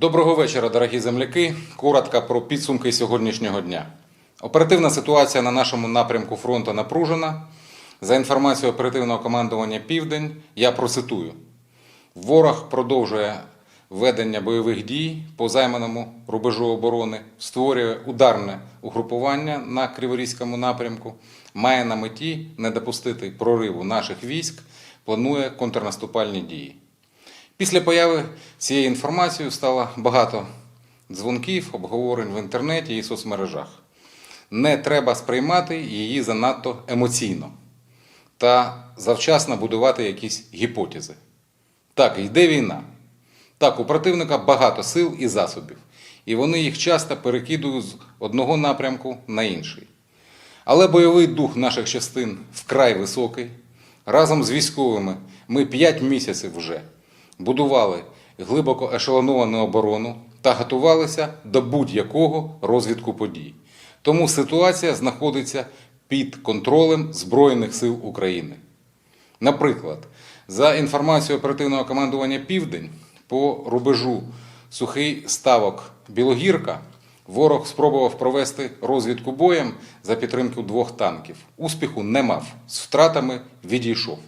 Доброго вечора, дорогі земляки. Коротко про підсумки сьогоднішнього дня. Оперативна ситуація на нашому напрямку фронту напружена. За інформацією оперативного командування Південь, я процитую: ворог продовжує ведення бойових дій по займаному рубежу оборони, створює ударне угрупування на Криворізькому напрямку, має на меті не допустити прориву наших військ, планує контрнаступальні дії. Після появи цієї інформації стало багато дзвонків, обговорень в інтернеті і соцмережах. Не треба сприймати її занадто емоційно та завчасно будувати якісь гіпотези. Так, йде війна. Так, у противника багато сил і засобів, і вони їх часто перекидують з одного напрямку на інший. Але бойовий дух наших частин вкрай високий. Разом з військовими ми 5 місяців вже будували глибоко ешелоновану оборону та готувалися до будь-якого розвитку подій. Тому ситуація знаходиться під контролем Збройних сил України. Наприклад, за інформацією оперативного командування Південь по рубежу сухий ставок Білогірка ворог спробував провести розвідку боєм за підтримку двох танків. Успіху не мав, з втратами відійшов.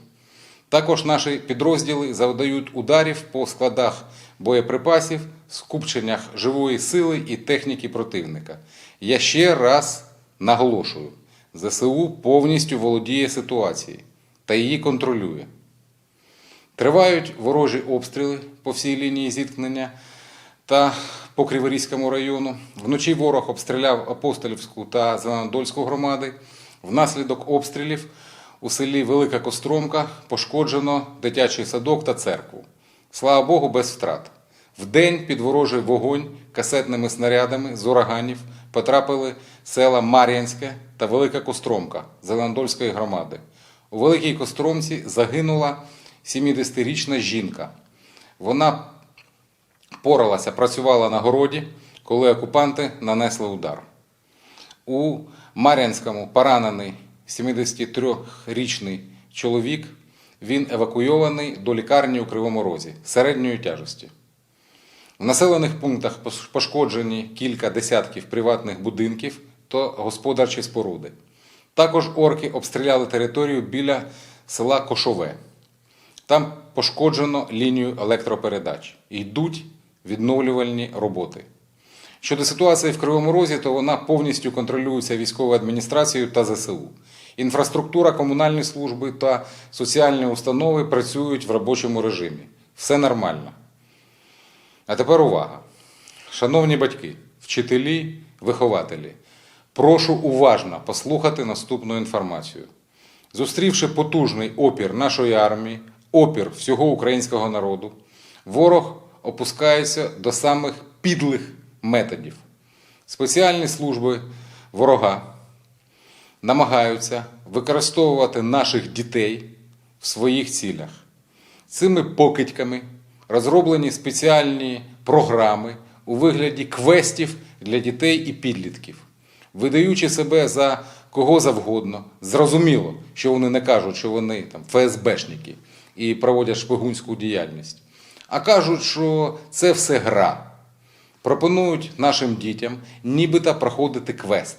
Також наші підрозділи завдають ударів по складах боєприпасів, скупченнях живої сили і техніки противника. Я ще раз наголошую: ЗСУ повністю володіє ситуацією та її контролює. Тривають ворожі обстріли по всій лінії зіткнення та по Криворізькому району. Вночі ворог обстріляв Апостолівську та Зеленодольську громади. Внаслідок обстрілів у селі Велика Костромка пошкоджено дитячий садок та церкву. Слава Богу, без втрат. Вдень під ворожий вогонь касетними снарядами з ураганів потрапили села Мар'янське та Велика Костромка Зеленодольської громади. У Великій Костромці загинула 70-річна жінка. Вона поралася, працювала на городі, коли окупанти нанесли удар. У Мар'янському поранений 73-річний чоловік. Він евакуйований до лікарні у Кривому Розі середньої тяжесті. В населених пунктах пошкоджені кілька десятків приватних будинків та господарчі споруди. Також орки обстріляли територію біля села Кошове. Там пошкоджено лінію електропередач. Йдуть відновлювальні роботи. Щодо ситуації в Кривому Розі, то вона повністю контролюється військовою адміністрацією та ЗСУ. Інфраструктура, комунальні служби та соціальні установи працюють в робочому режимі. Все нормально. А тепер увага. Шановні батьки, вчителі, вихователі, прошу уважно послухати наступну інформацію. Зустрівши потужний опір нашої армії, опір всього українського народу, ворог опускається до самих підлих методів. Спеціальні служби ворога намагаються використовувати наших дітей в своїх цілях. Цими покидьками розроблені спеціальні програми у вигляді квестів для дітей і підлітків, видаючи себе за кого завгодно, зрозуміло, що вони не кажуть, що вони там ФСБшники і проводять шпигунську діяльність, а кажуть, що це все гра. Пропонують нашим дітям нібито проходити квест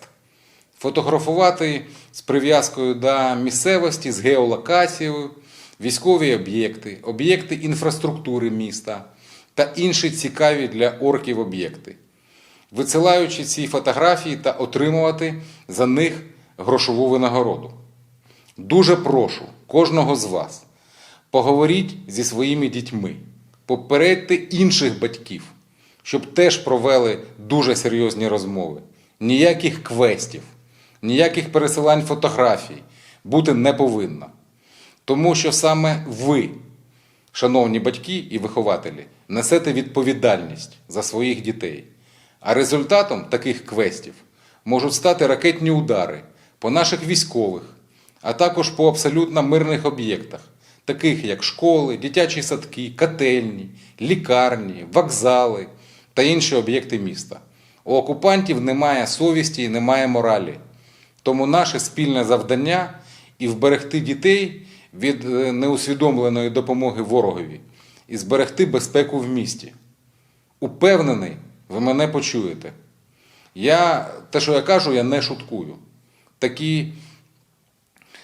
фотографувати з прив'язкою до місцевості, з геолокацією, військові об'єкти, об'єкти інфраструктури міста та інші цікаві для орків об'єкти, висилаючи ці фотографії та отримувати за них грошову винагороду. Дуже прошу кожного з вас поговоріть зі своїми дітьми, попередьте інших батьків, щоб теж провели дуже серйозні розмови. Ніяких квестів, ніяких пересилань фотографій бути не повинно. Тому що саме ви, шановні батьки і вихователі, несете відповідальність за своїх дітей. А результатом таких квестів можуть стати ракетні удари по наших військових, а також по абсолютно мирних об'єктах, таких як школи, дитячі садки, котельні, лікарні, вокзали та інші об'єкти міста. У окупантів немає совісті і немає моралі. Тому наше спільне завдання і вберегти дітей від е, неусвідомленої допомоги ворогові, і зберегти безпеку в місті. упевнений, ви мене почуєте. Я, те, що я кажу, я не шуткую. Такі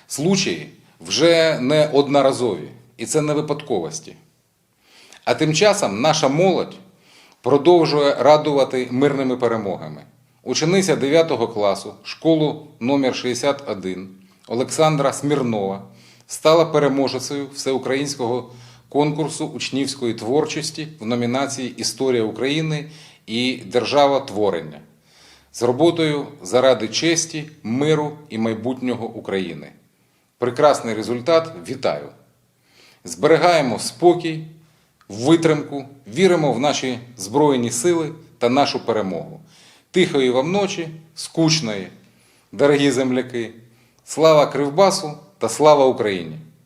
случаї вже не одноразові, і це не випадковості. А тим часом наша молодь продовжує радувати мирними перемогами. Учениця 9 класу школу номер 61 Олександра Смірнова стала переможецею всеукраїнського конкурсу учнівської творчості в номінації Історія України і Держава творення з роботою заради честі, миру і майбутнього України. Прекрасний результат. Вітаю! Зберігаємо спокій, витримку, віримо в наші Збройні сили та нашу перемогу. Тихої вам ночі, скучної, дорогі земляки, слава Кривбасу та слава Україні!